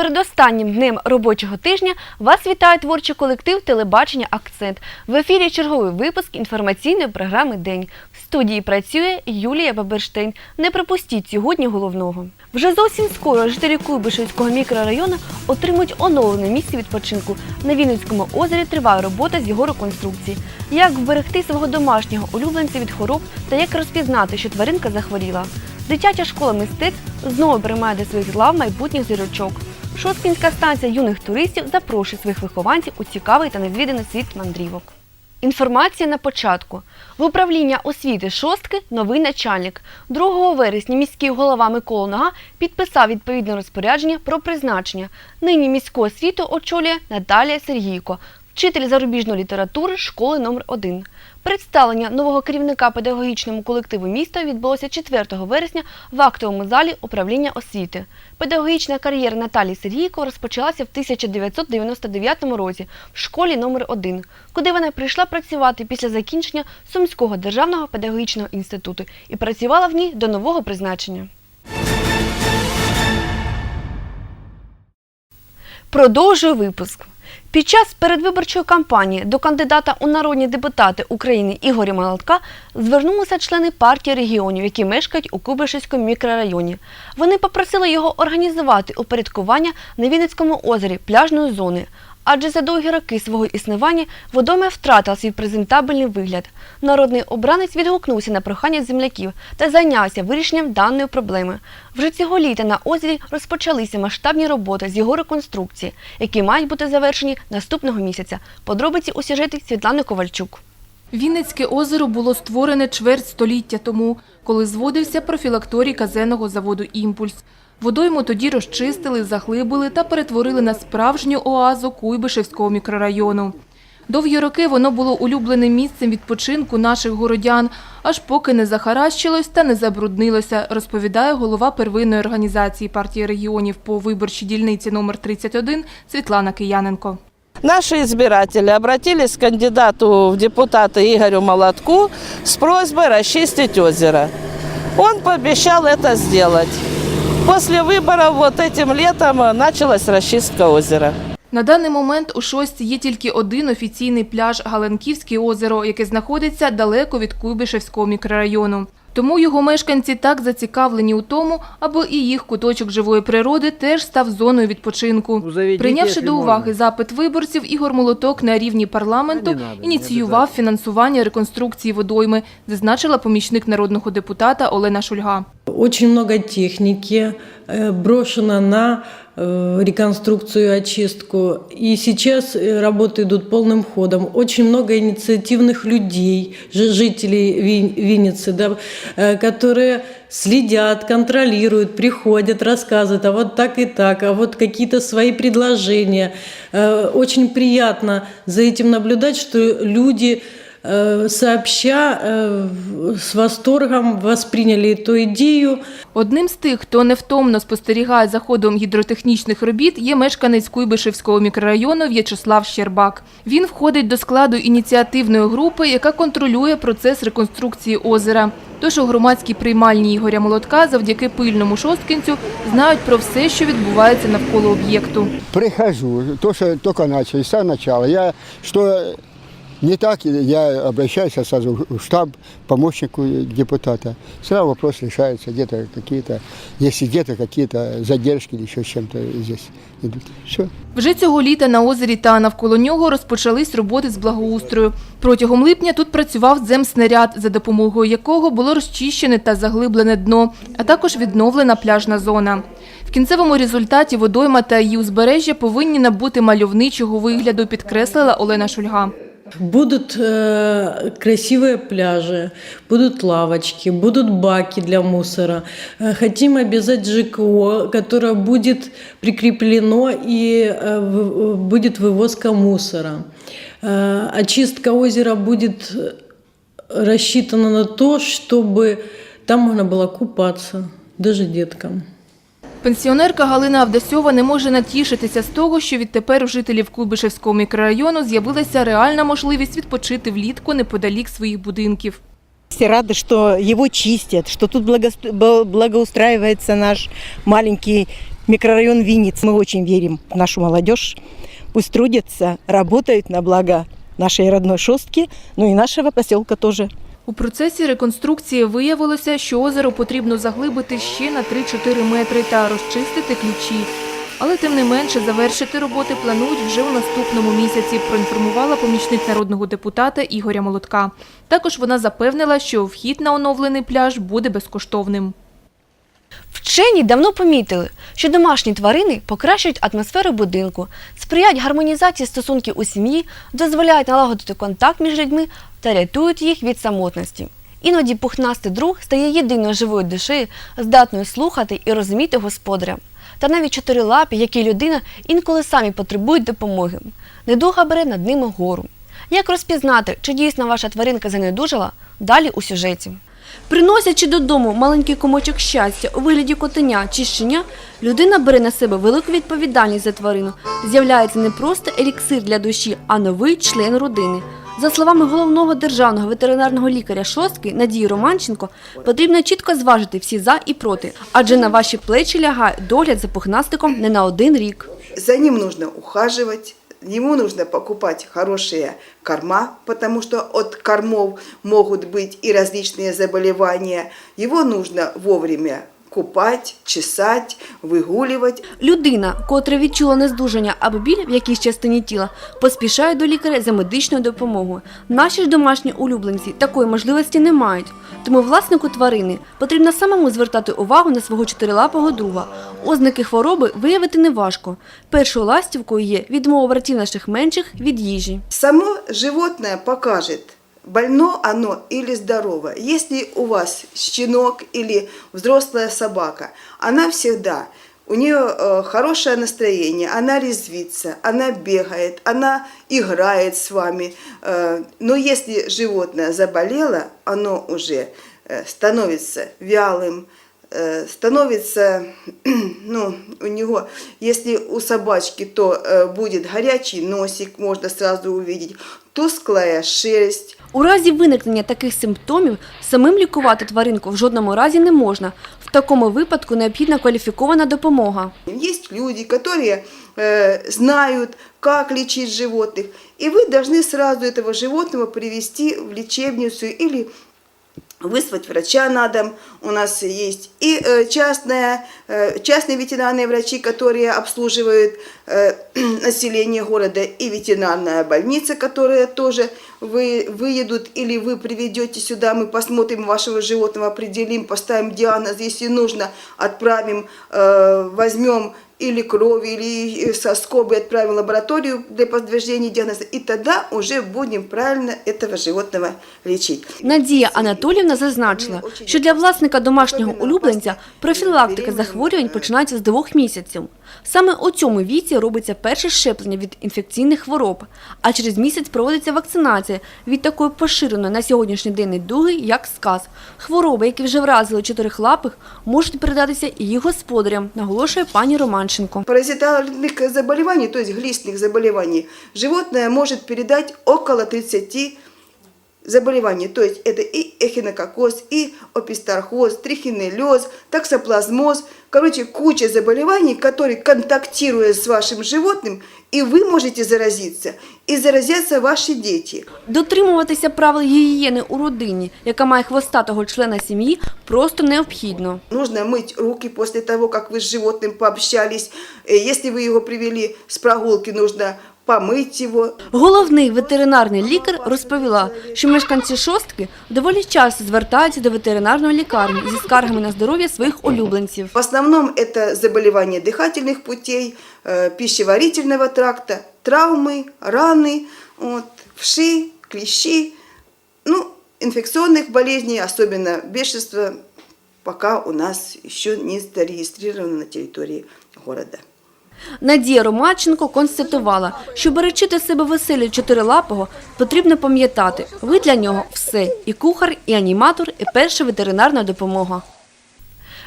передостаннім днем робочого тижня вас вітає творчий колектив телебачення Акцент. В ефірі черговий випуск інформаційної програми День. В студії працює Юлія Баберштейн. Не пропустіть сьогодні головного. Вже зовсім скоро жителі Куйбишевського мікрорайону отримують оновлене місце відпочинку. На Вінницькому озері триває робота з його реконструкції. Як вберегти свого домашнього улюбленця від хвороб та як розпізнати, що тваринка захворіла. Дитяча школа мистецтв знову приймає до своїх лав майбутніх зірочок. Шосткінська станція юних туристів запрошує своїх вихованців у цікавий та незвіданий світ мандрівок. Інформація на початку. В управління освіти шостки новий начальник. 2 вересня міський голова Микола Нога підписав відповідне розпорядження про призначення. Нині міську освіту очолює Наталія Сергійко, вчитель зарубіжної літератури школи номер 1 Представлення нового керівника педагогічному колективу міста відбулося 4 вересня в актовому залі управління освіти. Педагогічна кар'єра Наталії Сергійко розпочалася в 1999 році в школі номер 1 куди вона прийшла працювати після закінчення Сумського державного педагогічного інституту і працювала в ній до нового призначення. Продовжую випуск. Під час передвиборчої кампанії до кандидата у народні депутати України Ігоря Молотка звернулися члени партії регіонів, які мешкають у Кубишівському мікрорайоні. Вони попросили його організувати упорядкування на Вінницькому озері пляжної зони. Адже за довгі роки свого існування водойма втратила свій презентабельний вигляд. Народний обранець відгукнувся на прохання земляків та зайнявся вирішенням даної проблеми. Вже цього літа на озері розпочалися масштабні роботи з його реконструкції, які мають бути завершені наступного місяця. Подробиці у сюжеті Світлани Ковальчук. Вінницьке озеро було створене чверть століття тому, коли зводився профілакторій казенного заводу «Імпульс». Водойму тоді розчистили, заглибили та перетворили на справжню оазу Куйбишевського мікрорайону. Довгі роки воно було улюбленим місцем відпочинку наших городян, аж поки не захаращилось та не забруднилося, розповідає голова первинної організації партії регіонів по виборчій дільниці номер 31 Світлана Кияненко. Наши избиратели обратились к кандидату в депутаты Игорю Молотку с просьбой расчистить озеро. Он пообещал это сделать. После выборов вот этим летом началась расчистка озера. На даний момент у шості є тільки один офіційний пляж Галенківське озеро, яке знаходиться далеко від Куйбишевського мікрорайону. Тому його мешканці так зацікавлені у тому, аби і їх куточок живої природи теж став зоною відпочинку. Ну, Прийнявши до уваги запит виборців, Ігор Молоток на рівні парламенту ініціював фінансування реконструкції водойми, зазначила помічник народного депутата Олена Шульга. Очень много техники э, брошено на э, реконструкцию очистку. И сейчас э, работы идут полным ходом. Очень много инициативных людей, жи- жителей Вин- Винницы, да, которые следят, контролируют, приходят, рассказывают, а вот так и так, а вот какие-то свои предложения. Очень приятно за этим наблюдать, что люди сообща э, в- с восторгом восприняли эту идею. Одним з тих, хто невтомно спостерігає за ходом гідротехнічних робіт, є мешканець Куйбишевського мікрорайону В'ячеслав Щербак. Він входить до складу ініціативної групи, яка контролює процес реконструкції озера. Тож у громадській приймальні Ігоря Молотка завдяки пильному шосткінцю знають про все, що відбувається навколо об'єкту. Прихожу, то, что только начали, с самого начала. Я, что не так, я обращаюсь сразу в штаб, помощнику депутата. Сразу вопрос решается, где-то какие-то, если где-то какие-то задержки или еще чем-то здесь идут. Все. Вже цього літа на озері та навколо нього розпочались роботи з благоустрою. Протягом липня тут працював земснаряд, за допомогою якого було розчищене та заглиблене дно, а також відновлена пляжна зона. В кінцевому результаті водойма та її узбережжя повинні набути мальовничого вигляду, підкреслила Олена Шульга. Будут э, красивые пляжи, будут лавочки, будут баки для мусора. Э, хотим обязать ЖКО, которое будет прикреплено и э, будет вывозка мусора. Э, очистка озера будет э, рассчитана на то, чтобы там можно было купаться, даже деткам. Пенсіонерка Галина Авдасьова не може натішитися з того, що відтепер у жителів Куйбишевського мікрорайону з'явилася реальна можливість відпочити влітку неподалік своїх будинків. Все рады, что его чистят, что тут благо- благоустраивается наш маленький микрорайон Винниц. Мы очень верим в нашу молодежь. Пусть трудятся, работают на благо нашей родной шостки, ну и нашего поселка тоже. У процесі реконструкції виявилося, що озеро потрібно заглибити ще на 3-4 метри та розчистити ключі. Але тим не менше завершити роботи планують вже у наступному місяці, проінформувала помічник народного депутата Ігоря Молотка. Також вона запевнила, що вхід на оновлений пляж буде безкоштовним. Вчені давно помітили, що домашні тварини покращують атмосферу будинку, сприяють гармонізації стосунків у сім'ї, дозволяють налагодити контакт між людьми та рятують їх від самотності. Іноді пухнастий друг стає єдиною живою душею, здатною слухати і розуміти господаря. Та навіть чотирилапі, як і людина, інколи самі потребують допомоги. Недуга бере над ними гору. Як розпізнати, чи дійсно ваша тваринка занедужала? Далі у сюжеті. Приносячи додому маленький комочок щастя у вигляді котеня чи щеня, людина бере на себе велику відповідальність за тварину. З'являється не просто еліксир для душі, а новий член родини. За словами головного державного ветеринарного лікаря Шостки Надії Романченко, потрібно чітко зважити всі за і проти, адже на ваші плечі лягає догляд за пухнастиком не на один рік. За ним нужно ухаживать, ему нужно покупать хорошие корма, потому что от кормов могут быть и различные заболевания. Его нужно вовремя купать, чесать, выгуливать. Людина, котра відчула нездужання або біль в якійсь частині тіла, поспішає до лікаря за медичною допомогою. Наші ж домашні улюбленці такої можливості не мають. Тому власнику тварини потрібно самому звертати увагу на свого чотирилапого друга. Ознаки хвороби виявити неважко. Першою ластівкою є відмова братів наших менших від їжі. Само животное покажет, больно оно или здорово. Если у вас щенок или взрослая собака, она всегда, у нее э, хорошее настроение, она резвится, она бегает, она играет с вами. Э, но если животное заболело, оно уже э, становится вялым, становится, ну, у него, если у собачки, то э, будет горячий носик, можно сразу увидеть, тусклая шерсть, У разі виникнення таких симптомів самим лікувати тваринку в жодному разі не можна. В такому випадку необхідна кваліфікована допомога. Есть люди, которые э, знают, как лечить животных, и вы должны сразу этого животного привести в лечебницу или вызвать врача на дом. У нас есть и э, частная, э, частные ветеринарные врачи, которые обслуживают э, население города, и ветеринарная больница, которая тоже вы, выедут или вы приведете сюда, мы посмотрим вашего животного, определим, поставим диагноз, если нужно, отправим, э, возьмем или кровь, или со скобы отправим в лабораторию для подтверждения диагноза, и тогда уже будем правильно этого животного лечить. Надія Анатолівна зазначила, що для власника домашнього улюбленця профілактика захворювань починається з двох місяців. Саме у цьому віці робиться перше щеплення від інфекційних хвороб, а через місяць проводиться вакцинація від такої поширеної на сьогоднішній день недуги, як сказ. Хвороби, які вже вразили чотирихлапих, можуть передатися і їх господарям, наголошує пані Романченко. Паразитарных заболівань, то есть глистных заболівань, животное може передати около 30 заболеваний. То есть это и эхинококоз, и опистархоз, трихинеллез, таксоплазмоз. Короче, куча заболеваний, которые, контактируя с вашим животным, и вы можете заразиться, и заразятся ваши дети. Дотримуватися правил гігієни у родині, яка має хвостатого члена сім'ї, просто необхідно. Нужно мыть руки после того, как вы с животным пообщались. Э, Если вы его привели с прогулки, нужно помыть его, Головний ветеринарний лікар розповіла, що мешканці шостки доволі часто звертаються до ветеринарної лікарні зі скаргами на здоров'я своїх улюбленців. В основном это заболевания дыхательных путей, э, пищеварительного тракта, травмы, раны, вот, вши, клещи, ну, инфекционных болезней, особенно бешенство, пока у нас еще не зарегистрировано на территории города. Надія Ромаченко констатувала, що беречити себе веселі чотирилапого, потрібно пам'ятати, ви для нього все – і кухар, і аніматор, і перша ветеринарна допомога.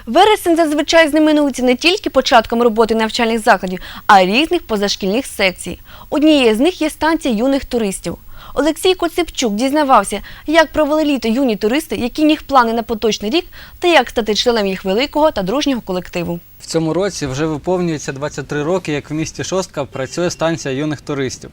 Вересень зазвичай знаменується не тільки початком роботи навчальних закладів, а й різних позашкільних секцій. Однією з них є станція юних туристів. Олексій Коцепчук дізнавався, як провели літо юні туристи, які них плани на поточний рік та як стати членом їх великого та дружнього колективу. В цьому році вже виповнюється 23 роки, як в місті Шостка працює станція юних туристів.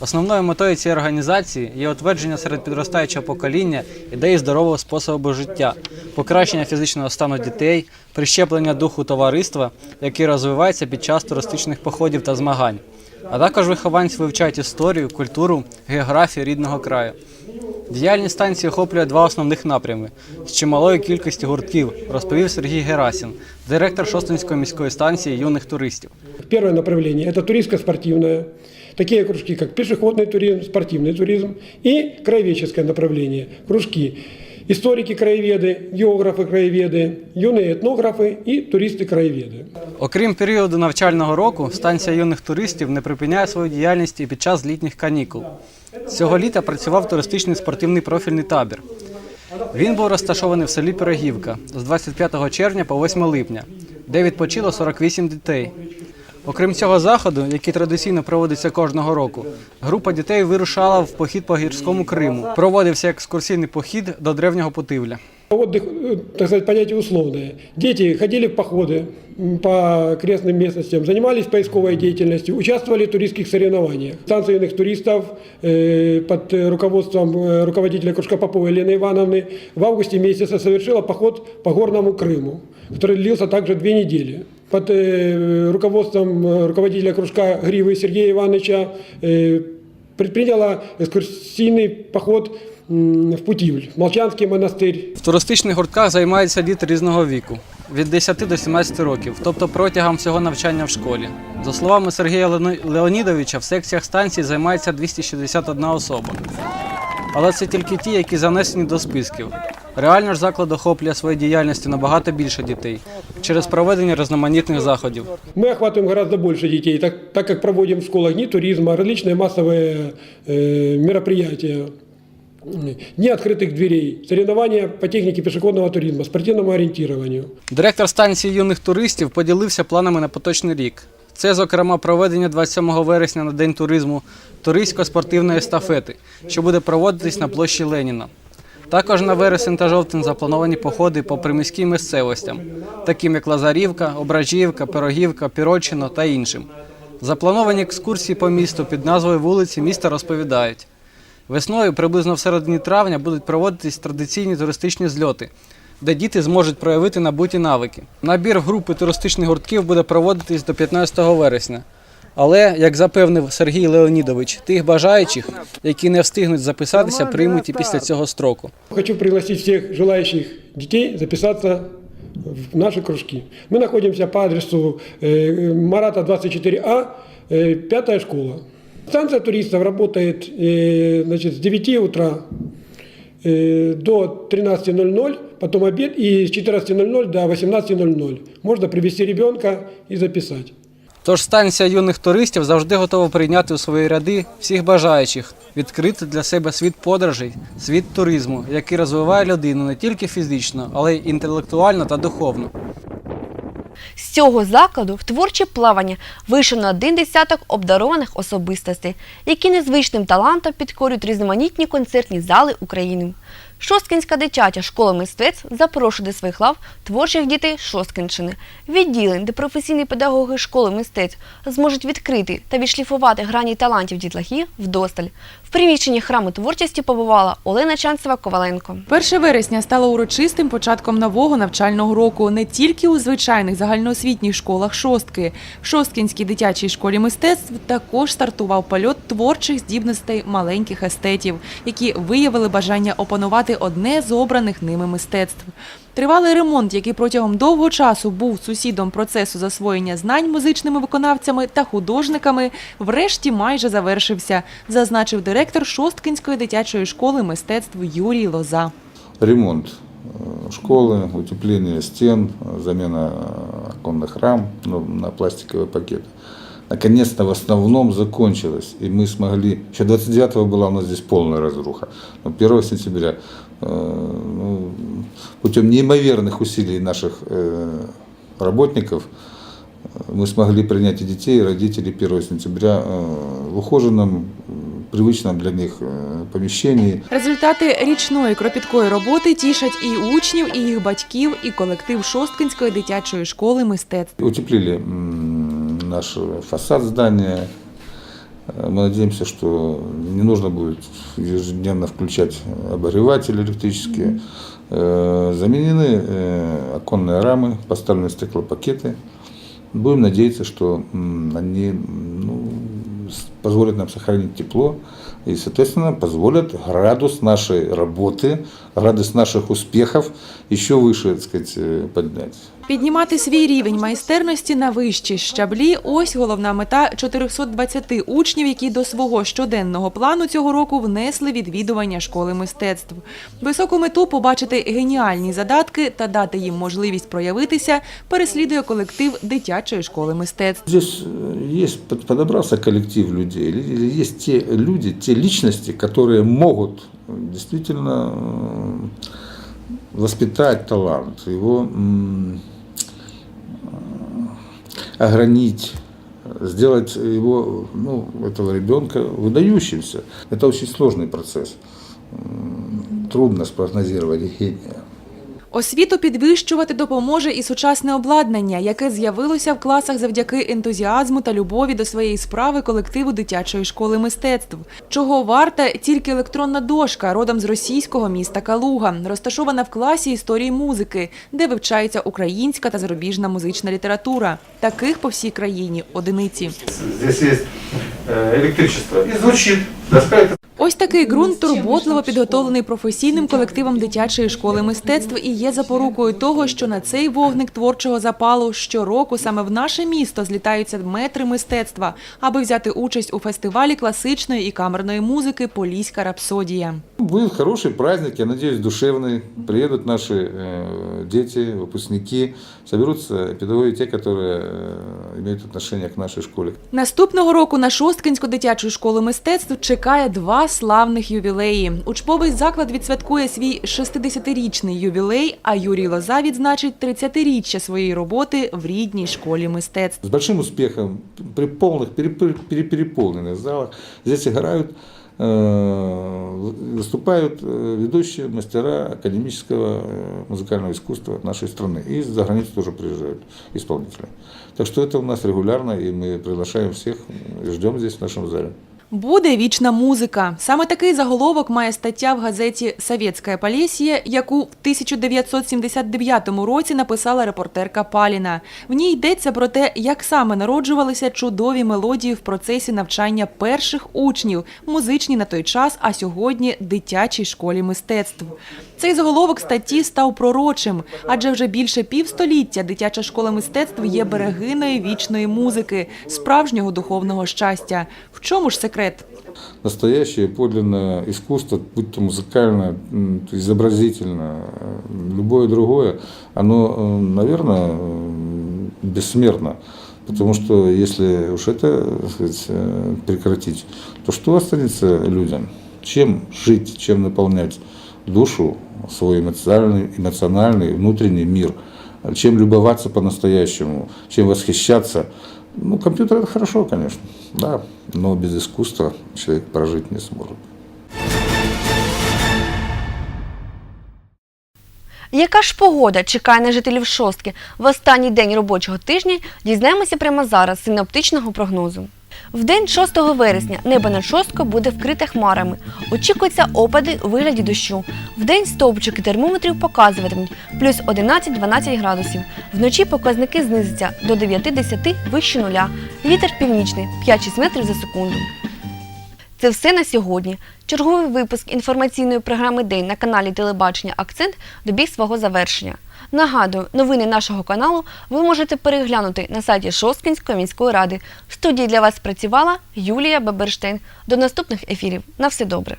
Основною метою цієї організації є утвердження серед підростаючого покоління ідеї здорового способу життя, покращення фізичного стану дітей, прищеплення духу товариства, який розвивається під час туристичних походів та змагань А також вихованці вивчають історію, культуру, географію рідного краю. Діяльність станції охоплює два основних напрями з чималою кількістю гуртків, розповів Сергій Герасін, директор Шостинської міської станції юних туристів. Первое направление – это туристско-спортивное. Такие кружки, как пешеходный туризм, спортивный туризм и краеведческое направление. Кружки историки-краеведы, географы-краеведы, юные этнографы и туристы-краеведы. Окрім періоду навчального року, станція юних туристів не припиняє свою діяльність і під час літніх канікул. Цього літа працював туристичний спортивний профільний табір. Він був розташований в селі Пирогівка з 25 червня по 8 липня, де відпочило 48 дітей. Окрім цього заходу, який традиційно проводиться кожного року, група дітей вирушала в похід по гірському Криму. Проводився екскурсійний похід до древнього Путивля. Отдых, э, так сказать, понятие условное. Дети ходили в походы м, по окрестным местностям, занимались поисковой деятельностью, участвовали в туристских соревнованиях. Станция юных туристов э, под э, руководством э, руководителя кружка Поповой Елены Ивановны в августе месяце совершила поход по горному Крыму, который длился также две недели. Под э, руководством э, руководителя кружка Гривы Сергея Ивановича э, предприняла экскурсийный поход м, в Путивль, в Молчанский монастырь, В туристичних гуртках займаються діти різного віку від 10 до 17 років, тобто протягом всього навчання в школі. За словами Сергія Леони- Леонідовича, в секціях станції займається 261 особа. Але це тільки ті, які занесені до списків. Реально ж заклад охоплює своєю діяльністю набагато більше дітей через проведення різноманітних заходів. Мы охватываем гораздо больше детей, так, так как проводим в школах дни туризма, различные массовые э, мероприятия, дни открытых дверей, соревнования по технике пешеходного туризма, спортивному ориентированию. Директор станції юних туристів поділився планами на поточний рік. Це, зокрема, проведення 27 вересня на День туризму туристсько-спортивної естафети, що буде проводитись на площі Леніна. Також на вересень та жовтень заплановані походи по приміським місцевостям, таким як Лазарівка, Ображівка, Пирогівка, Пірочино та іншим. Заплановані екскурсії по місту під назвою вулиці міста розповідають. Весною, приблизно в середині травня, будуть проводитись традиційні туристичні зльоти, де діти зможуть проявити набуті навики. Набір в групи туристичних гуртків буде проводитись до 15 вересня. Але, як запевнив Сергій Леонідович, тих бажаючих, які не встигнуть записатися, приймуть і після цього строку. Хочу пригласить всех желающих детей записаться в наши кружки. Мы находимся по адресу э, Марата 24А, э, пятая школа. Станция туристов работает э, значит, с 9 утра э, до 13.00, потом обед и с 14.00 до 18.00. Можно привести ребенка и записать. Тож станція юних туристів завжди готова прийняти у свої ряди всіх бажаючих, відкрити для себе світ подорожей, світ туризму, який розвиває людину не тільки фізично, але й інтелектуально та духовно. З цього закладу в творче плавання вийшов на один десяток обдарованих особистостей, які незвичним талантом підкорюють різноманітні концертні зали України. Шосткінська дитяча школа мистецтв запрошує до своїх лав творчих дітей Шосткінщини. Відділень, де професійні педагоги школи мистецтв зможуть відкрити та відшліфувати грані талантів дітлахів вдосталь. Приміщенні храму творчості побувала Олена Чанцева Коваленко. 1 вересня стало урочистим початком нового навчального року не тільки у звичайних загальноосвітніх школах шостки. В Шосткінській дитячій школі мистецтв також стартував польот творчих здібностей маленьких естетів, які виявили бажання опанувати одне з обраних ними мистецтв. Тривалий ремонт, який протягом довгого часу був сусідом процесу засвоєння знань музичними виконавцями та художниками, врешті майже завершився, зазначив директор Шосткінської дитячої школи мистецтв Юрій Лоза. ремонт э, школы, утепление стен, э, замена э, оконных рам ну, на пластиковые пакеты. Наконец-то в основном закончилось, и мы смогли... Еще 29-го была у нас здесь полная разруха, но 1 сентября э, ну, путем неимоверных усилий наших э, работников э, мы смогли принять и детей, и родителей 1 сентября э, в ухоженном, м, привычном для них э, помещении. Результати річної кропіткої роботи тішать і учнів, і їх батьків, і колектив Шосткинської дитячої школи мистецтв. Утеплили м, наш фасад здания. Э, Мы надеемся, что не нужно будет ежедневно включать обогреватели электрические. Э, Заменены э, оконные рамы, поставлены стеклопакеты. Будем надеяться, что они ну, позволят нам сохранить тепло и, соответственно, позволят градус нашей работы, градус наших успехов еще выше, так сказать, поднять. Піднімати свій рівень майстерності на вищі щаблі – ось головна мета 420 учнів, які до свого щоденного плану цього року внесли відвідування школи мистецтв. Високу мету побачити геніальні задатки та дати їм можливість проявитися переслідує колектив дитячої школи мистецтв. Здесь э, есть, под- подобрался коллектив людей, или или есть те люди, те личности, которые могут э, действительно э, воспитать талант, его м, э, огранить, э, сделать его, ну, этого ребенка выдающимся. Это очень сложный процесс. М, Трудно спрогнозировать гения. Освіту підвищувати допоможе і сучасне обладнання, яке з'явилося в класах завдяки ентузіазму та любові до своєї справи колективу дитячої школи мистецтв. Чого варта тільки електронна дошка, родом з російського міста Калуга, розташована в класі історії музики, де вивчається українська та зарубіжна музична література. Таких по всій країні одиниці. Здесь есть электричество и звучит. Ось такий ґрунт турботливо підготовлений професійним колективом дитячої школи мистецтв і є запорукою того, що на цей вогник творчого запалу щороку саме в наше місто злітаються метри мистецтва, аби взяти участь у фестивалі класичної і камерної музики Поліська рапсодія. Будет хороший праздник, я надеюсь, душевный. Приедут наши э, дети, выпускники, соберутся педагоги, те, которые э, имеют отношение к нашей школе. Наступного року на Шосткинську дитячу школу мистецтв чекає два славних ювілеї. Учбовий заклад відсвяткує свій 60-річний ювілей, а Юрій Лоза відзначить 30-річчя своєї роботи в рідній школі мистецтв. С большим успехом, при полных, перепер- перепереполненных залах здесь играют, э, выступают э, ведущие мастера академического э, музыкального искусства нашей страны. И из-за границы тоже приезжают исполнители. Так что это у нас регулярно, и мы приглашаем всех, и ждем здесь в нашем зале. Буде вічна музика. Саме такий заголовок має стаття в газеті «Совєтська Полісія», яку в 1979 році написала репортерка Паліна. В ній йдеться про те, як саме народжувалися чудові мелодії в процесі навчання перших учнів, музичні на той час, а сьогодні дитячій школі мистецтв. Цей заголовок статті став пророчим, адже вже більше півстоліття дитяча школа мистецтв є берегиною вічної музики, справжнього духовного щастя. В чому ж секрет? настоящее подлинное искусство, будь то музыкальное, м, то изобразительное, э, любое другое, оно, э, наверное, э, бессмертно. Потому что если уж это так сказать, э, прекратить, то что останется людям? Чем жить, чем наполнять душу, свой эмоциональный, эмоциональный внутренний мир? Чем любоваться по-настоящему? Чем восхищаться? Ну, компьютер это хорошо, конечно, да, но без искусства человек прожить не сможет. Яка ж погода чекає на жителів шостки в останній день робочого тижня, дізнаємося прямо зараз з синоптичного прогнозу. В день 6 вересня небо над шосткою буде вкрите хмарами. Очікуються опади у вигляді дощу. В день стовпчики термометрів показуватимуть плюс 11-12 градусів. Вночі показники знизяться до 9-10 вище нуля. Вітер північний 5-6 метрів за секунду. Це все на сьогодні. Черговий випуск інформаційної програми День на каналі Телебачення Акцент добіг свого завершення. Нагадую, новини нашого каналу ви можете переглянути на сайті Шосткінської міської ради. В студії для вас працювала Юлія Баберштейн. До наступних ефірів. На все добре.